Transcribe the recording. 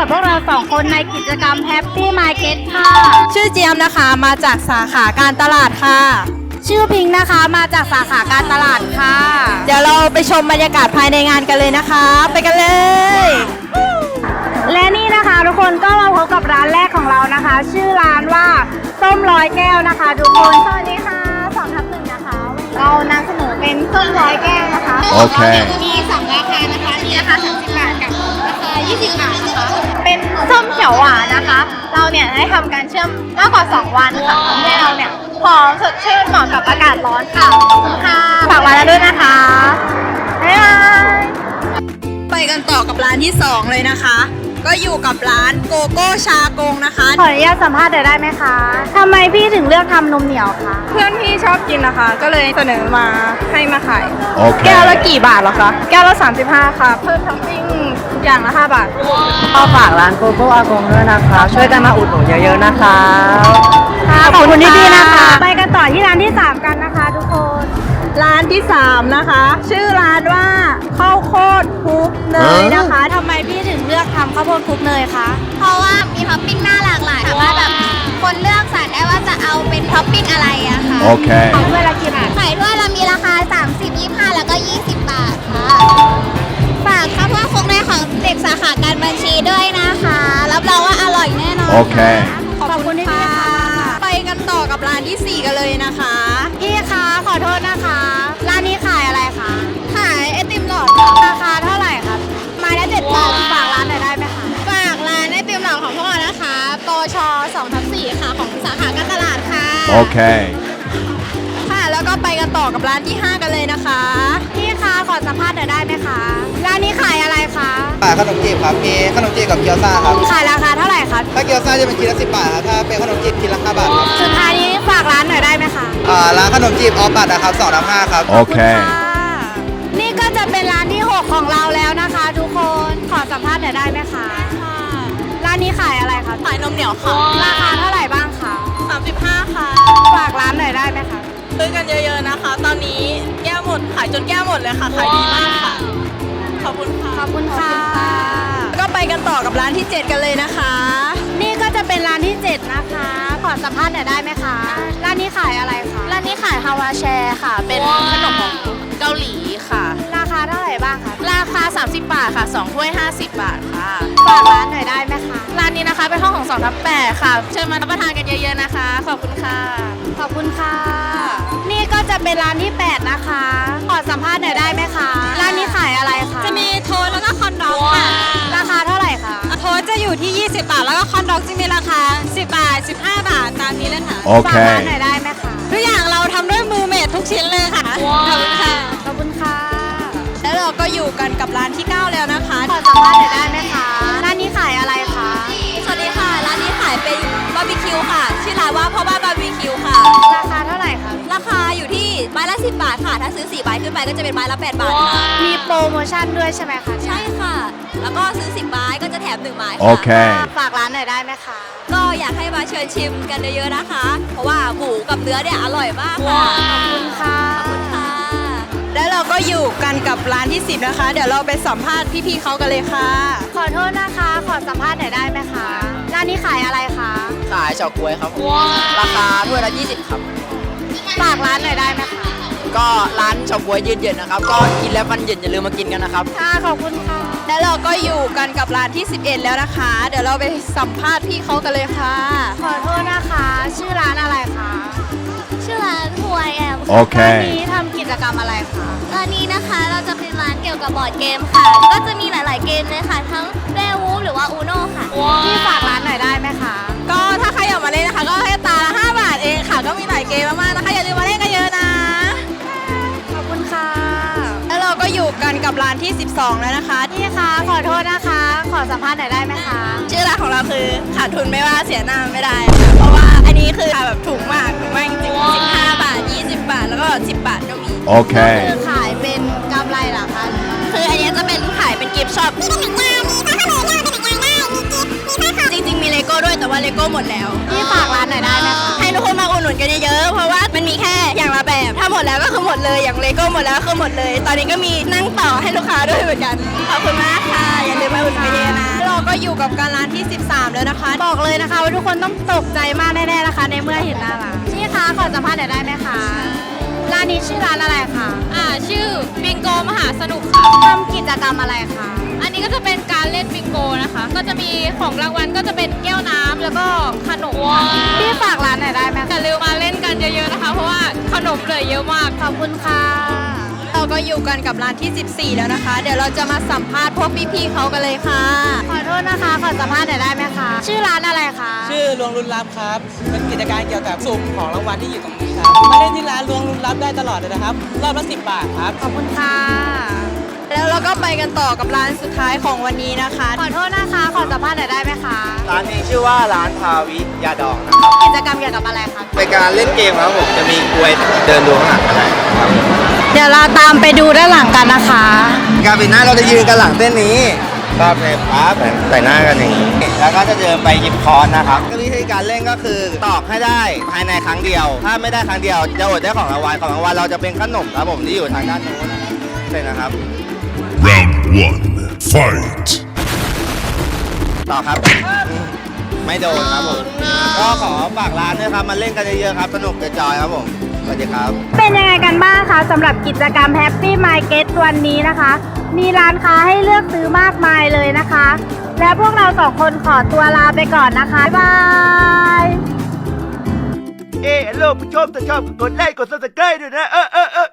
คนในกิจกรรม Happy Market ค่ะ ชื่อเจียมนะคะมาจากสาขาการตลาดค่ะ ชื่อพิงค์นะคะมาจากสาขาการตลาดค่ะ เดี๋ยวเราไปชมบรรยากาศภายในงานกันเลยนะคะ ไปกันเลย และนี่นะคะทุกคนก็มาพบกับร้านแรกของเรานะคะ ชื่อร้านว่าส้มร้อยแก้วนะคะทุกคนสวัสดีค่ะสองทับหนึ่งนะคะ เรานำเสนอเป็นส้มร้อยแก้วนะคะ โอเค มีสองราคา 20บาทนะคะ เป็นส้มเขียวหวานนะคะ เราเนี่ยได้ทำการเชื่อมมากกว่า 2 วันค่ะทำให้เราเนี่ยหอมสดชื่นเหมาะกับอากาศร้อนค่ะขอบคุณค่ะฝากร้านเราด้วยนะคะ บ๊ายบาย ไปกันต่อกับร้านที่ 2 เลยนะคะ ก็อยู่กับร้านโกโก้ชากงนะคะ ขออนุญาตสัมภาษณ์หน่อยได้ไหมคะทำไมพี่ถึงเลือกทำนมเหนียวคะเพื่อนพี่ชอบกินนะคะ ก็เลยเสนอมาให้มาขาย Okay. แก้วละกี่บาทเหรอคะ แก้วละ 35 ค่ะ เพิ่มท็อปปิ้งทุกอย่างละ 5 บาท ก็ฝากร้านโกโก้อากงด้วยนะคะ ช่วยกันมาอุดหนุนเยอะๆนะคะ ขอบคุณพี่ๆนะคะ ไปกันต่อ ร้านที่3นะคะ ชื่อร้านว่าข้าวโพดคลุกเนยนะคะทำไมพี่ถึงเลือกทำข้าวโพดคลุกเนยคะ เพราะว่ามีท็อปปิ้งน่าหลากหลายสามารถแบบคนเลือกสรรได้ว่าจะเอาเป็นท็อปปิ้งอะไรอะค่ะ Okay. ของด้วยละกี่บาทไข่ด้วยเรามีราคา 30 25 แล้วก็ 20 บาทค่ะ ฝากข้าวโพดคลุกในของเด็กสาขาการบัญชีด้วยนะคะ รับรองว่าอร่อยแน่นอน Okay. ขอบคุณพี่ๆค่ะ ไปกันต่อกับร้านทีสี่ 4 กันเลยนะคะ พี่คะขอโทษ 2ทับ4ค่ะ ของสาขาการตลาดค่ะ Okay. ค่ะ แล้วก็ไปกันต่อกับร้านที่ 5 กันเลยนะคะ พี่คะขอสัมภาษณ์หน่อยได้ไหมคะ ร้านนี้ขายอะไรคะ ขายขนมจีบครับ มีขนมจีบกับเกี๊ยวซ่าครับ ขายราคาเท่าไหร่คะ ถ้าเกี๊ยวซ่าจะเป็นกิโลสิบบาทครับ ถ้าเป็นขนมจีบกิโลห้าบาทครับสุดท้ายนี้ฝากร้านหน่อยได้ไหมคะ อ่าร้านขนมจีบออฟบัตนะครับสองน้ำห้าครับ Okay. ค่ะนี่ก็จะเป็นร้านที่ 6 ของเราแล้วนะคะ ทุกคน ขอสัมภาษณ์หน่อยได้ไหมคะ ร้านนี้ขายอะไร คะขายนมเหนียวค่ะราคาเท่าไหร่บ้างคะ35 ค่ะ ฝากร้านหน่อยได้ไหมคะซื้อกันเยอะๆนะคะ ตอนนี้แก้วหมดขายจนแก้วหมดเลยค่ะ ขายดีมากค่ะ ขอบคุณค่ะ ขอบคุณค่ะ ก็ไปกันต่อกับร้านที่ 7 กันเลยนะคะ นี่ก็จะเป็นร้านที่ 7 นะคะขอสัมภาษณ์หน่อยได้ไหมคะ ร้านนี้ขายอะไรคะ ร้านนี้ขายฮาวาแชร์ค่ะ เป็นขนมของเกาหลีค่ะ 30 บาทค่ะ2ถ้วย 50 บาทค่ะฝากร้านหน่อยได้ไหมคะ ร้านนี้นะคะเป็นห้องของ2ทับ8ค่ะ เชิญมารับประทานกันเยอะๆนะคะ ขอบคุณค่ะ ขอบคุณค่ะ นี่ก็จะเป็นร้านที่ 8 นะคะ ขอสัมภาษณ์หน่อยได้ไหมคะ ร้านนี้ขายอะไรคะ จะมีโทนแล้วก็คอนดอกค่ะราคาเท่าไหร่คะโทนจะอยู่ที่ 20 บาท แล้วก็คอนดอกจะมีราคา 10 บาท 15 บาทตามนี้เลยค่ะ ฝากร้าน Okay. หน่อยได้ ก็อยู่กันกับร้านที่ 9 แล้วนะคะขอสัมภาษณ์หน่อยได้ไหมคะร้านนี้ขายอะไรคะ สวัสดีค่ะ ร้านนี้ขายเป็นบาร์บีคิวค่ะ ชื่อร้านว่าพ่อบ้านบาร์บีคิวค่ะ ราคาเท่าไหร่คะ ราคาอยู่ที่ไม้ละ 10 บาทค่ะ ถ้าซื้อ4ใบขึ้นไปก็จะเป็นไม้ละ 8 บาทค่ะ มีโปรโมชั่นด้วยใช่ไหมคะใช่ค่ะ แล้วก็ซื้อ 10ไม้ก็จะแถม1ไม้ค่ะ Okay. ฝากร้านหน่อยได้ไหมคะ ก็อยากให้มาเชิญชิมกันเยอะๆนะคะ เพราะว่าหมูกับเนื้อเนี่ยอร่อยมากค่ะ ขอบคุณค่ะ เราก็อยู่กันกับร้านที่10นะคะ เดี๋ยวเราไปสัมภาษณ์พี่ๆเขากันเลยค่ะ ขอโทษนะคะ ขอสัมภาษณ์หน่อยได้ไหมคะร้านนี้ขายอะไรคะขายเฉาก๊วยครับผมราคาถ้วยละ 20 ครับ ฝากร้านหน่อยได้ไหมคะก็ร้านเฉาก๊วยเย็นๆนะครับ ก็กินแล้วมันเย็นอย่าลืมมากินกันนะครับ ค่ะขอบคุณค่ะ แล้วเราก็อยู่กันกับร้านที่ 11 แล้วนะคะ เดี๋ยวเราไปสัมภาษณ์พี่เขากันเลยค่ะ ขอโทษนะคะ ชื่อร้านอะไรคะชื่อร้านหัวแอมร้าน Okay. นี้ทำกิจกรรมอะไรคะร้านนี้นะคะเราจะเป็นร้านเกี่ยวกับบอร์ดเกมค่ะ ก็จะมีหลาย ๆ เกมเลยค่ะ ทั้งเรวูหรือว่าอูโนค่ะ พี่ฝากร้านหน่อยได้ไหมคะ ก็ถ้าใครอยากมาเล่นนะคะ ก็ให้ตาละ5บาทเองค่ะ ก็มีหลายเกมมากๆนะคะอย่าลืมมาเล่นกันเยอะนะ ขอบคุณค่ะ แล้วเราก็อยู่กันกับร้านที่ 12 แล้วนะคะพี่คะขอโทษนะคะ ขอสัมภาษณ์หน่อยได้ไหมคะ ชื่อร้านของเราคือขาดทุนไม่ว่าเสียหน้าไม่ได้ค่ะเพราะว่าอันนี้คือแบบถูกมากถูกมากจริงๆ15 บาท20บาทแล้ว ก็ 10 บาทก็มีคื Okay. อขายเป็นกำไรเหรอคะคืออันนี้จะเป็นขายเป็นกิฟต์ช็อปจริงๆมีเลโก้ด้วยแต่ว่าเลโก้หมดแล้วพี่ฝากร้านหน่อยได้ไหมคะ ให้ทุกคนมาอุดหนุนกันเยอะๆ เพราะว่ามันมีแค่อย่างละแบบ ถ้าหมดแล้วก็คือหมดหมดเลย อย่างเลโก้หมดแล้วคือหมดเลย ตอนนี้ก็มีนั่งต่อให้ลูกค้าด้วยเหมือนกัน ขอบคุณมากค่ะ อย่าลืมมาอุดหนุนเยอะนะ เราก็อยู่กับการร้านที่ 13 แล้วนะคะ บอกเลยนะคะว่าทุกคนต้องตกใจมากแน่ๆนะคะ ในเมื่อเห็นหน้าร้านพี่คะขอสัมภาษณ์หน่อยได้ไหมคะ ร้านนี้ชื่อร้านอะไรคะอ่าชื่อบิงโกมหาสนุกค่ะ ทำกิจกรรมอะไรคะอันนี้ก็จะเป็นการเล่นบิงโกนะคะ ก็จะมีของรางวัลก็จะเป็นแก้วน้ำแล้วก็ขนมค่ะพี่ฝากร้านหน่อยได้ไหมอย่าลืมมาเล่นกันเยอะๆนะคะ เพราะว่าขนมเหลือเยอะมาก ขอบคุณค่ะ เราก็อยู่กันกับร้านที่ 14 แล้วนะคะ เดี๋ยวเราจะมาสัมภาษณ์พวกพี่ๆเขากันเลยค่ะ ขอโทษนะคะ ขอสัมภาษณ์หน่อยได้ไหมคะ ชื่อร้านอะไรคะ ชื่อลวงรุนรับครับ เป็นกิจการเกี่ยวกับสุ่มของรางวัลที่อยู่ตรงนี้ ครับมาเล่นที่ร้านลวงรุนรับได้ตลอดเลยนะครับ รอบละ10บาทครับ ขอบคุณค่ะ แล้วเราก็ไปกันต่อกับร้านสุดท้ายของวันนี้นะคะ ขอโทษนะคะ ขอสัมภาษณ์หน่อยได้ไหมคะ ร้านนี้ชื่อว่าร้านทาวิยาดองนะครับกิจกรรมเกี่ยวกับอะไรคะเป็นการเล่นเกมครับผมจะมีกลวยเดินดูข้างหลังก็ได้ครับเดี๋ยวเราตามไปดูด้านหลังกันนะคะ การปิดหน้าเราจะยืนกันหลังเส้นนี้ ครับเลยปั๊บใส่หน้ากันอย่างนี้ แล้วก็จะเดินไปหยิบค้อนนะครับวิธีการเล่นก็คือตอกให้ได้ภายในครั้งเดียว ถ้าไม่ได้ครั้งเดียวจะอดได้ของรางวัลของรางวัลเราจะเป็นขนมครับผมที่อยู่ทางด้านโน้นนะครับเสร็จนะครับ Round one, fight. ต่อครับ ไม่โดนครับผมก็ขอฝากร้านด้วยครับมาเล่นกันเยอะๆครับสนุกจอยๆครับผมสวัสดีครับ เป็นยังไงกันบ้างคะสำหรับกิจกรรม Happy Market วันนี้นะคะ มีร้านค้าให้เลือกซื้อมากมายเลยนะคะ และพวกเราสองคนขอตัวลาไปก่อนนะคะ บ๊ายบาย เออฮัลโหลผู้ชมถ้าชอบก็กดไลค์กดซับสไครต์ด้วยนะ เออเออเออ